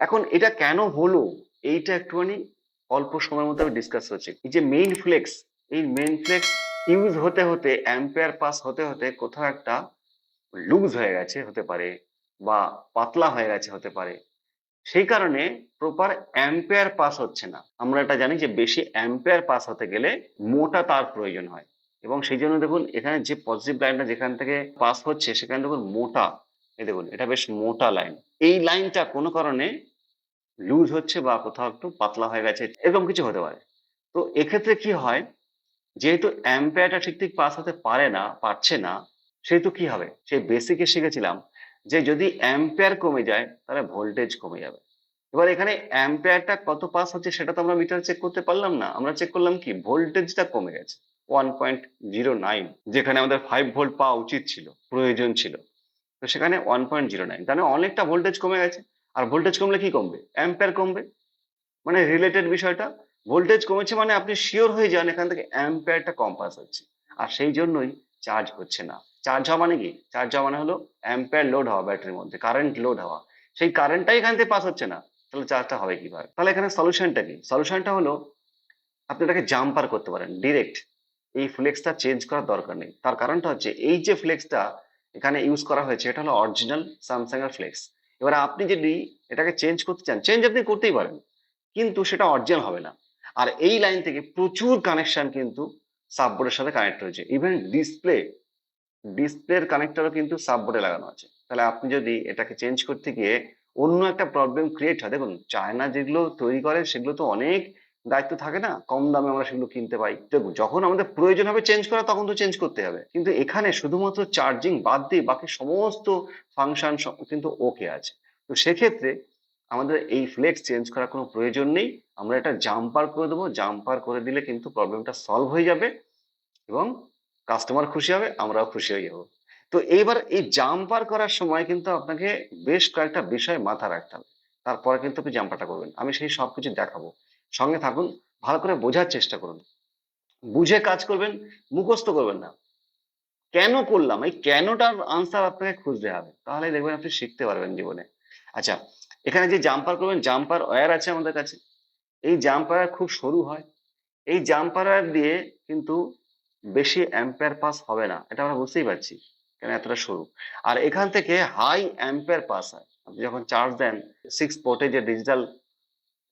এখন এটা কেন হলো? এইটা একটুখানি অল্প সময়ের মধ্যে আমি ডিসকাস হচ্ছে এই যে মেইন ফ্লেক্স এই মেইন ফ্লেক্স ইউজ হতে হতে অ্যাম্পেয়ার পাস হতে হতে কোথাও একটা লুজ হয়ে গেছে হতে পারে বা পাতলা হয়ে গেছে হতে পারে। সেই কারণে প্রপার অ্যাম্পেয়ার পাস হচ্ছে না। আমরা এটা জানি যে বেশি অ্যাম্পেয়ার পাস হতে গেলে মোটা তার প্রয়োজন হয়। এবং সেই জন্য দেখুন, এখানে যে পজিটিভ লাইনটা যেখান থেকে পাস হচ্ছে, সেখানে দেখুন মোটা। এই দেখুন, এটা বেশ মোটা লাইন এই লাইনটা কোনো কারণে লুজ হচ্ছে বা কোথাও একটু পাতলা হয়ে গেছে, এরকম কিছু হতে পারে। তো এক্ষেত্রে কি হয়? যেহেতু অ্যাম্পেয়ারটা ঠিক ঠিক পাস হতে পারে না, পারছে না, সেহেতু কি হবে? সেই বেসিকে শিখেছিলাম যে যদি অ্যাম্পেয়ার কমে যায়, তাহলে ভোল্টেজ কমে যাবে। এবার এখানে অ্যাম্পেয়ারটা কত পাস হচ্ছে সেটা তো আমরা মিটার চেক করতে পারলাম না। আমরা চেক করলাম কি? ভোল্টেজটা কমে গেছে। ওয়ান পয়েন্ট জিরো নাইন যেখানে আমাদের ফাইভ ভোল্ট পাওয়া উচিত ছিল, প্রয়োজন ছিল। তো সেখানে ওয়ান পয়েন্ট জিরো নাইন তাহলে অনেকটা ভোল্টেজ কমে গেছে। আর ভোল্টেজ কমলে কি কমবে? অ্যাম্পেয়ার কমবে। মানে রিলেটেড বিষয়টা ভোল্টেজ কমেছে মানে আপনি শিওর হয়ে যান এখান থেকে অ্যাম্পেয়ারটা কম পাস হচ্ছে। আর সেই জন্যই চার্জ হচ্ছে না। চার্জ হওয়া মানে কি? চার্জ হওয়া মানে হলো অ্যাম্পেয়ার লোড হওয়া ব্যাটারির মধ্যে কারেন্ট লোড হওয়া। সেই কারেন্টটাই এখান থেকে পাস হচ্ছে না। তাহলে চার্জটা হবে কীভাবে? তাহলে এখানে সলিউশনটা কি? সলিউশনটা হলো, আপনি এটাকে জাম্পার করতে পারেন ডিরেক্ট এই ফ্লেক্সটা চেঞ্জ করার দরকার নেই। তার কারণটা হচ্ছে, এই যে ফ্লেক্সটা এখানে ইউজ করা হয়েছে, এটা হলো অরিজিনাল স্যামসাং এর ফ্লেক্স এবার আপনি যদি এটাকে চেঞ্জ করতে চান চেঞ্জ আপনি করতেই পারেন, কিন্তু সেটা অরিজিনাল হবে না। আর এই লাইন থেকে প্রচুর কানেকশন কিন্তু সাববোর্ডের সাথে কানেক্ট হয়েছে। ইভেন ডিসপ্লে ডিসপ্লের কানেক্টরও কিন্তু সাববোর্ডে লাগানো আছে। তাহলে আপনি যদি এটাকে চেঞ্জ করতে গিয়ে অন্য একটা প্রবলেম ক্রিয়েট হয়, দেখুন চায়না যেগুলো তৈরি করে, সেগুলো তো অনেক দায়িত্ব থাকে না, কম দামে আমরা সেগুলো কিনতে পাই যখন আমাদের প্রয়োজন হবে চেঞ্জ করা, তখন তো চেঞ্জ করতে হবে। কিন্তু এখানে শুধুমাত্র চার্জিং বাদ দিয়ে বাকি সমস্ত ফাংশন কিন্তু ওকে আছে। তো সেক্ষেত্রে আমাদের এই ফ্লেক্স চেঞ্জ করার কোনো প্রয়োজন নেই। আমরা এটা জাম্পার করে দেবো। জাম্পার করে দিলে কিন্তু প্রবলেমটা সলভ হয়ে যাবে এবং কাস্টমার খুশি হবে, আমরাও খুশি হয়ে যাব। তো এইবার এই জাম্পার করার সময় কিন্তু আপনাকে বেশ কয়েকটা বিষয় মাথা রাখতে হবে। তারপরে কিন্তু আপনি জাম্পারটা করবেন। আমি সেই সবকিছু দেখাবো। সঙ্গে থাকুন, ভালো করে বোঝার চেষ্টা করুন। বুঝে কাজ করবেন, মুখস্থ করবেন না। কেন করলাম? এই কেনটার আনসার আপনাকে খুঁজতে হবে। তাহলে দেখবেন আপনি শিখতে পারবেন জীবনে। আচ্ছা এখানে যে জাম্পার করবেন জাম্পার ওয়্যার আছে আমাদের কাছে। এই জাম্পার খুব সরু হয়। এই জাম্পার দিয়ে কিন্তু বেশি অ্যাম্পেয়ার পাস হবে না। এটা আমরা বুঝতেই পারছি কেন এতটা সরু। আর এখান থেকে হাই অ্যাম্পেয়ার পাস হয়। আপনি যখন চার্জ দেন সিক্স পোর্টে যে ডিজিটাল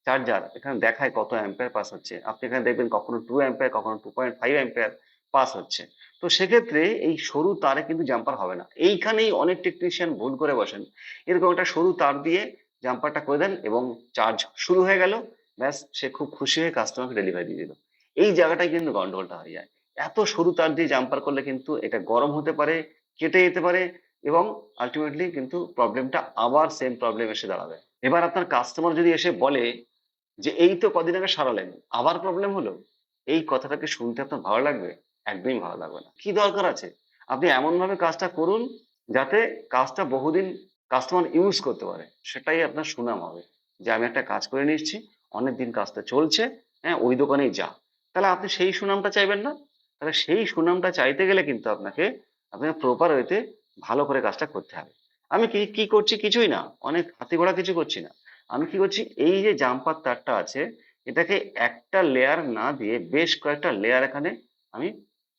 চার্জার, এখানে দেখায় কত অ্যাম্পেয়ার পাস হচ্ছে। আপনি এখানে দেখবেন কখনো টু অ্যাম্পেয়ার, কখনো two point five ampere pass হচ্ছে। তো সেক্ষেত্রে এই সরু তারে কিন্তু জাম্পার হবে না। এইখানেই অনেক টেকনিশিয়ান ভুল করে বসেন। এরকম একটা সরু তার দিয়ে জাম্পারটা করে দেন এবং চার্জ শুরু হয়ে গেল। ব্যাস, সে খুব খুশি হয়ে কাস্টমারকে ডেলিভারি দিয়ে দিল। এই জায়গাটাই কিন্তু গন্ডগোলটা হয়ে যায়। এত সরু তার দিয়ে জাম্পার করলে কিন্তু এটা গরম হতে পারে, কেটে যেতে পারে এবং আলটিমেটলি কিন্তু প্রবলেমটা আবার সেম প্রবলেম এসে দাঁড়াবে। এবার আপনার কাস্টমার যদি এসে বলে যে এই তো কদিন আগে সারালেন আবার প্রবলেম হলো? এই কথাটাকে শুনতে আপনার ভালো লাগবে? একদমই ভালো লাগবে না। কি দরকার আছে? আপনি এমন ভাবে কাজটা করুন যাতে কাজটা বহুদিন কাস্টমার ইউজ করতে পারে। সেটাই আপনার সুনাম হবে। যে আমি একটা কাজ করে নিচ্ছি অনেকদিন কাজটা চলছে হ্যাঁ ওই দোকানেই যা। তাহলে আপনি সেই সুনামটা চাইবেন না? তাহলে সেই সুনামটা চাইতে গেলে কিন্তু আপনাকে আপনাকে প্রপার ওয়েতে ভালো করে কাজটা করতে হবে। আমি কি কি করছি কিছুই না। অনেক হাতি ঘোড়া কিছু করছি না। আমি কি করছি? এই যে জাম্পার তারটা আছে, এটাকে একটা লেয়ার না দিয়ে বেশ কয়েকটা লেয়ার এখানে আমি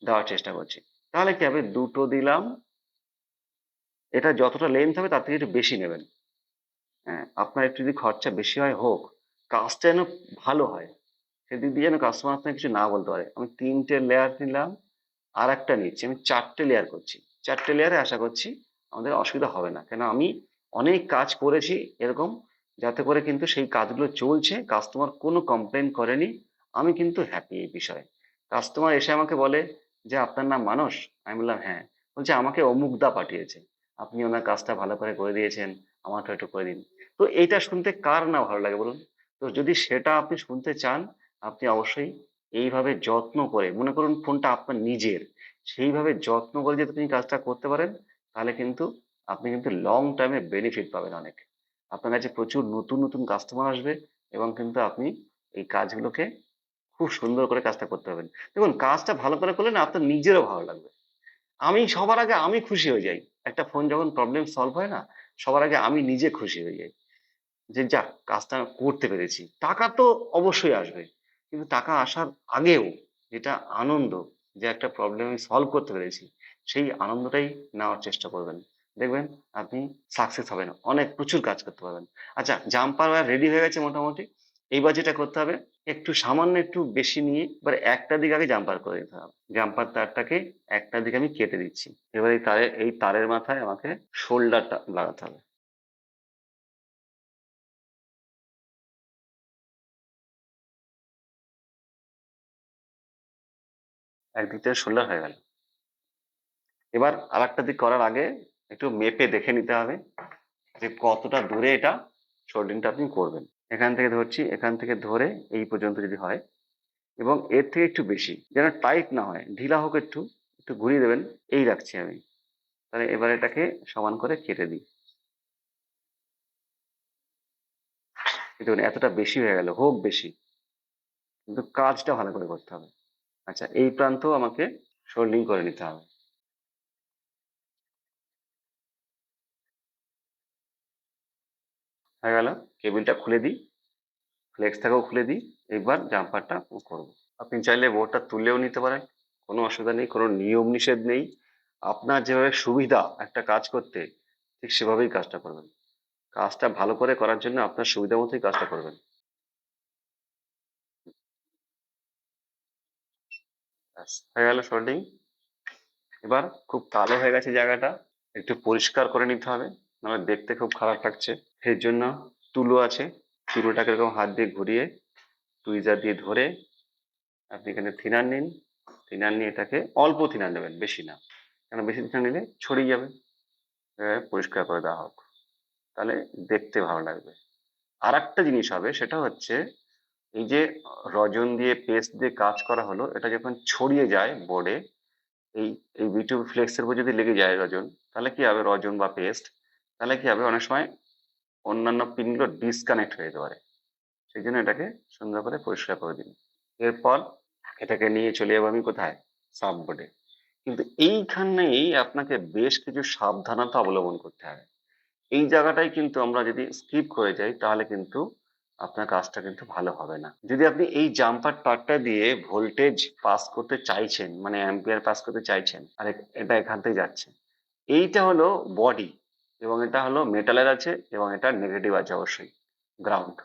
দেওয়ার চেষ্টা করছি। তাহলে কি হবে? দুটো দিলাম। এটা যতটা লেন্থ হবে তার থেকে একটু বেশি নেবেন। হ্যাঁ আপনার একটু যদি খরচা বেশি হয়, হোক। কাজটা যেন ভালো হয়, সেদিক দিয়ে যেন কাস্টমার আপনাকে কিছু না বলতে পারে। আমি তিনটে লেয়ার নিলাম আর একটা নিচ্ছি। আমি চারটে লেয়ার করছি। চারটে লেয়ারে আশা করছি আমাদের অসুবিধা হবে না। কেন? আমি অনেক কাজ করেছি, এরকম যাতে করে কিন্তু সেই কাজগুলো চলছে কাস্টমার কোনো কমপ্লেন করেনি, আমি কিন্তু হ্যাপি এই বিষয়ে। কাস্টমার এসে আমাকে বলে যে, আপনার নাম মানুষ আমি বললাম হ্যাঁ। বলছে, আমাকে অমুকদা পাঠিয়েছে। আপনি ওনার কাজটা ভালো করে করে দিয়েছেন আমারটা একটু করে দিন। তো এইটা শুনতে কার না ভালো লাগে বলুন? তো যদি সেটা আপনি শুনতে চান, আপনি অবশ্যই এইভাবে যত্ন করে, মনে করুন ফোনটা আপনার নিজের, সেইভাবে যত্ন করে যদি আপনি কাজটা করতে পারেন, তাহলে কিন্তু আপনি কিন্তু লং টাইমে বেনিফিট পাবেন অনেক। আপনার কাছে প্রচুর নতুন নতুন কাস্টমার আসবে এবং কিন্তু আপনি এই কাজগুলোকে খুব সুন্দর করে কাজটা করতে পারবেন। দেখুন, কাজটা ভালো করে করলে না আপনার নিজেরও ভালো লাগবে। আমি সবার আগে আমি খুশি হয়ে যাই। একটা ফোন যখন প্রবলেম সলভ হয় না, সবার আগে আমি নিজে খুশি হয়ে যাই যে, যাক, কাজটা করতে পেরেছি। টাকা তো অবশ্যই আসবে, কিন্তু টাকা আসার আগেও যেটা আনন্দ যে, একটা প্রবলেম সলভ করতে পেরেছি, সেই আনন্দটাই নেওয়ার চেষ্টা করবেন। দেখবেন আপনি সাকসেস হবেন। অনেক প্রচুর কাজ করতে পারবেন। আচ্ছা জাম্পার ওয়্যার রেডি হয়ে গেছে মোটামুটি। এইবার যেটা করতে হবে, একটু সামান্য একটু বেশি নিয়ে এবার একটা দিকে আগে জাম্পার করে দিতে হবে। জাম্পার তারটাকে একটা দিকে আমি কেটে দিচ্ছি। এবার এই তারের এই তারের মাথায় আমাকে শোল্ডারটা লাগাতে হবে। একদিক থেকে শোল্ডার হয়ে গেল। এবার আর একটা দিক করার আগে একটু মেপে দেখে নিতে হবে যে কতটা দূরে এটা শোল্ডিংটা আপনি করবেন। এখান থেকে ধরছি, এখান থেকে ধরে এই পর্যন্ত যদি হয় এবং এর থেকে একটু বেশি, যেন টাইট না হয়, ঢিলা হোক একটু একটু ঘুরিয়ে দেবেন, এই রাখছি আমি। তাহলে এবার এটাকে সমান করে কেটে দিই। দেখুন, এতটা বেশি হয়ে গেল, হোক বেশি। কিন্তু কাজটা ভালো করে করতে হবে। আচ্ছা এই প্রান্ত আমাকে শোল্ডিং করে নিতে হবে। হয়ে গেল। কেবিলটা খুলে দিই। ফ্লেক্সটাকেও খুলে দিই। এবার জাম্পারটা করব। আপনি চাইলে বোর্ডটা তুলেও নিতে পারেন। কোনো অসুবিধা নেই, কোনো নিয়ম নিষেধ নেই। আপনার যেভাবে সুবিধা একটা কাজ করতে, ঠিক সেভাবেই কাজটা করবেন। কাজটা ভালো করে করার জন্য আপনার সুবিধা মতোই কাজটা করবেন। হয়ে গেল শোল্ডিং এবার খুব কালো হয়ে গেছে জায়গাটা। একটু পরিষ্কার করে নিতে হবে। নাহলে দেখতে খুব খারাপ লাগছে। এর জন্য তুলো আছে। তুলোটাকে এরকম হাত দিয়ে ঘুরিয়ে টুইজার দিয়ে ধরে আপনি এখানে থিনার নিন। থিনার নিয়ে এটাকে অল্প থিনার নেবেন, বেশি না। কেন বেশি থিনার নিলে ছড়িয়ে যাবে। পরিষ্কার করে দেওয়া হোক। তাহলে দেখতে ভালো লাগবে। আর একটা জিনিস হবে, সেটা হচ্ছে এই যে রজন দিয়ে পেস্ট দিয়ে কাজ করা হলো, এটা যখন ছড়িয়ে যায় বোর্ডে এই এই বিটু ফ্লেক্সের উপর যদি লেগে যায় রজন, তাহলে কি হবে? রজন বা পেস্ট তাহলে কি হবে? অনেক সময় অন্যান্য পিনগুলো ডিসকানেক্ট হয়ে যেতে পারে। সেই জন্য এটাকে সুন্দর করে পরিষ্কার করে দিন। এরপর এটাকে নিয়ে চলে যাব আমি কোথায়? সাববোর্ডে কিন্তু এইখানেই আপনাকে বেশ কিছু সাবধানতা অবলম্বন করতে হবে। এই জায়গাটাই কিন্তু আমরা যদি স্কিপ করে যাই, তাহলে কিন্তু আপনার কাজটা কিন্তু ভালো হবে না। যদি আপনি এই জাম্পার তারটা দিয়ে ভোল্টেজ পাস করতে চাইছেন মানে অ্যাম্পিয়ার পাস করতে চাইছেন, আর এটা এখান থেকে যাচ্ছে, এইটা হলো বডি এবং এটা হলো মেটালের আছে এবং এটা নেগেটিভ আছে অবশ্যই গ্রাউন্ড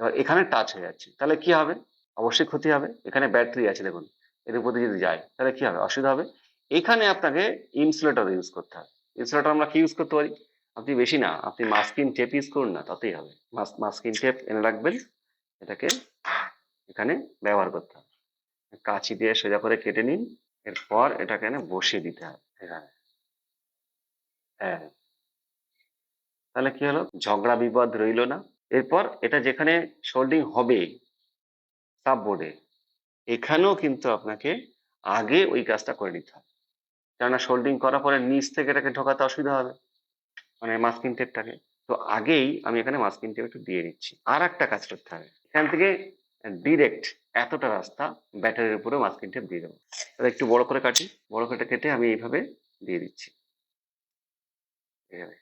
এবার এখানে টাচ হয়ে যাচ্ছে, তাহলে কি হবে? অবশ্যই ক্ষতি হবে, এখানে ব্যাটারি আছে দেখুন, এর উপর যদি যায়, তাহলে কি হবে? অসুবিধা হবে। এখানে আপনাকে ইনসুলেটর ইউজ করতে হবে। ইনসুলেটর আমরা কি ইউজ করতে পারি? আপনি বেশি না, আপনি মাস্কিন টেপ ইউজ করুন না, তাতেই হবে। মাস্কিন টেপ এনে রাখবেন, এটাকে এখানে ব্যবহার করতে হবে। কাঁচি দিয়ে সোজা করে কেটে নিন, এরপর এটাকে বসিয়ে দিতে হবে এখানে। হ্যাঁ। তাহলে কি হলো? ঝগড়া, বিবাদ রইল না। এরপর এটা যেখানে সোল্ডিং হবে সাববোর্ডে এখানেও কিন্তু আপনাকে আগে ওই কাজটা করে নিতে হবে। কেননা সোল্ডিং করার পরে নিচ থেকে এটাকে ঢোকাতে অসুবিধা হবে মানে মাস্কিং টেপটাকে। তো আগেই আমি এখানে মাস্কিং টেপ একটু দিয়ে দিচ্ছি আর একটা কাজ করতে হবে। এখান থেকে ডিরেক্ট এতটা রাস্তা ব্যাটারির উপরে মাস্কিং টেপ দিয়ে দেবো। তাহলে একটু বড় করে কাটি, বড় করে কেটে আমি এইভাবে দিয়ে দিচ্ছি। এইভাবে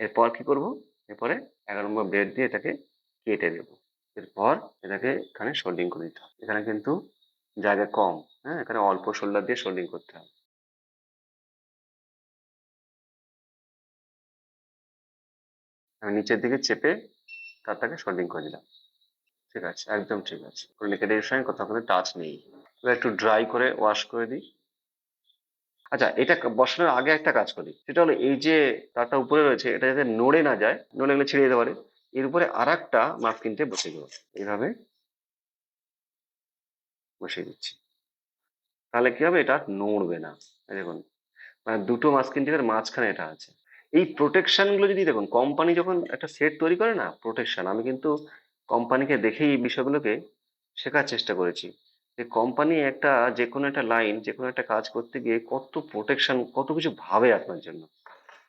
এরপর কি করব? এরপরে এগারো নম্বর ব্লেড দিয়ে এটাকে কেটে দেব এরপর এটাকে এখানে সোল্ডিং করে দিতে হবে। এখানে কিন্তু জায়গা কম হ্যাঁ? এখানে অল্প শোল্ডার দিয়ে সোল্ডিং করতে হবে। নিচের দিকে চেপে তারটাকে সোল্ডিং করে দিলাম। ঠিক আছে, একদম ঠিক আছে। কোনো নেগেটিভ সঙ্গে কোথাও কোনো টাচ নেই। এবার একটু ড্রাই করে ওয়াশ করে দিই। আচ্ছা এটা বসানোর আগে একটা কাজ করি। সেটা হলো এই যে তারটা উপরে রয়েছে, এটা যাতে নড়ে না যায়, নড়ে গেলে ছিঁড়ে যেতে পারে। এর উপরে আর একটা টেপ বসিয়ে দেবো। এইভাবে বসিয়ে দিচ্ছি। তাহলে কি হবে? এটা নড়বে না। দেখুন মানে দুটো মাস্কিন টেপের মাঝখানে এটা আছে। এই প্রোটেকশনগুলো যদি দেখুন কোম্পানি যখন একটা সেট তৈরি করে না প্রোটেকশন আমি কিন্তু কোম্পানিকে দেখেই এই বিষয়গুলোকে শেখার চেষ্টা করেছি। যে কোম্পানি একটা যে কোনো একটা লাইন যে কোনো একটা কাজ করতে গিয়ে কত প্রোটেকশন কত কিছু ভাবে আপনার জন্য।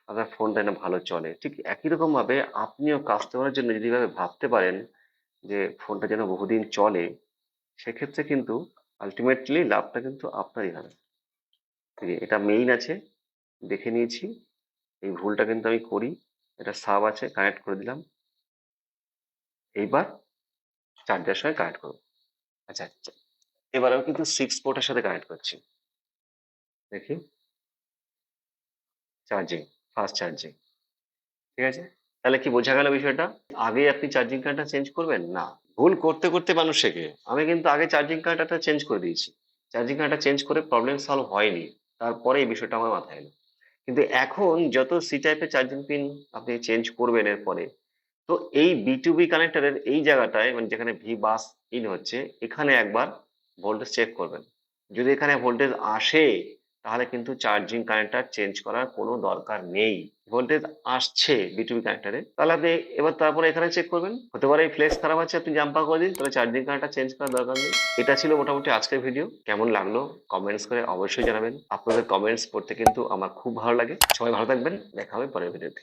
আপনার ফোনটা যেন ভালো চলে। ঠিক একই রকম ভাবে আপনিও কাস্টমারের জন্য যদি এভাবে ভাবতে পারেন যে ফোনটা যেন বহুদিন চলে, সেক্ষেত্রে কিন্তু আলটিমেটলি লাভটা কিন্তু আপনারই হবে। ঠিক এটা মেইন আছে, দেখে নিয়েছি। এই ভুলটা কিন্তু আমি করি, এটা সাব আছে কানেক্ট করে দিলাম। এইবার চার্জার সঙ্গে কানেক্ট করব। আচ্ছা আচ্ছা এবার আমি কিন্তু সিক্স পোর্টের সাথে কানেক্ট করছি। দেখি। চার্জিং ফাস্ট চার্জিং ঠিক আছে? তাহলে কি বোঝা গেল বিষয়টা? আগে আপনি চার্জিং কার্ডটা চেঞ্জ করবেন? না। ভুল করতে করতে মানুষ শেখে। আমি কিন্তু আগে চার্জিং কার্ডটা চেঞ্জ করে দিয়েছি। চার্জিং কার্ডটা চেঞ্জ করে প্রবলেম সলভ হয়নি। তারপরে এই বিষয়টা আমার মাথায় এলো। কিন্তু এখন যত সি টাইপের চার্জিং পিন আপনি চেঞ্জ করবেন এরপরে তো এই বি টু বি কানেক্টরের এই জায়গাটায় মানে যেখানে ভি বাস ইন হচ্ছে, এখানে একবার ভোল্টেজ চেক করবেন। যদি এখানে ভোল্টেজ আসে, তাহলে কিন্তু চার্জিং কানেক্টর চেঞ্জ করার কোনো দরকার নেই। ভোল্টেজ আসছে বিটুবি কানেক্টরে তাহলে আপনি এবার তারপরে এখানে চেক করবেন। হতে পারে এই ফ্লেক্স খারাপ আছে, আপনি জাম্পার করে দিন, তাহলে চার্জিং কানেক্টর চেঞ্জ করার দরকার নেই। এটা ছিল মোটামুটি আজকের ভিডিও কেমন লাগল কমেন্টস করে অবশ্যই জানাবেন। আপনাদের কমেন্টস পড়তে কিন্তু আমার খুব ভালো লাগে। সবাই ভালো থাকবেন। দেখা হবে পরের ভিডিওতে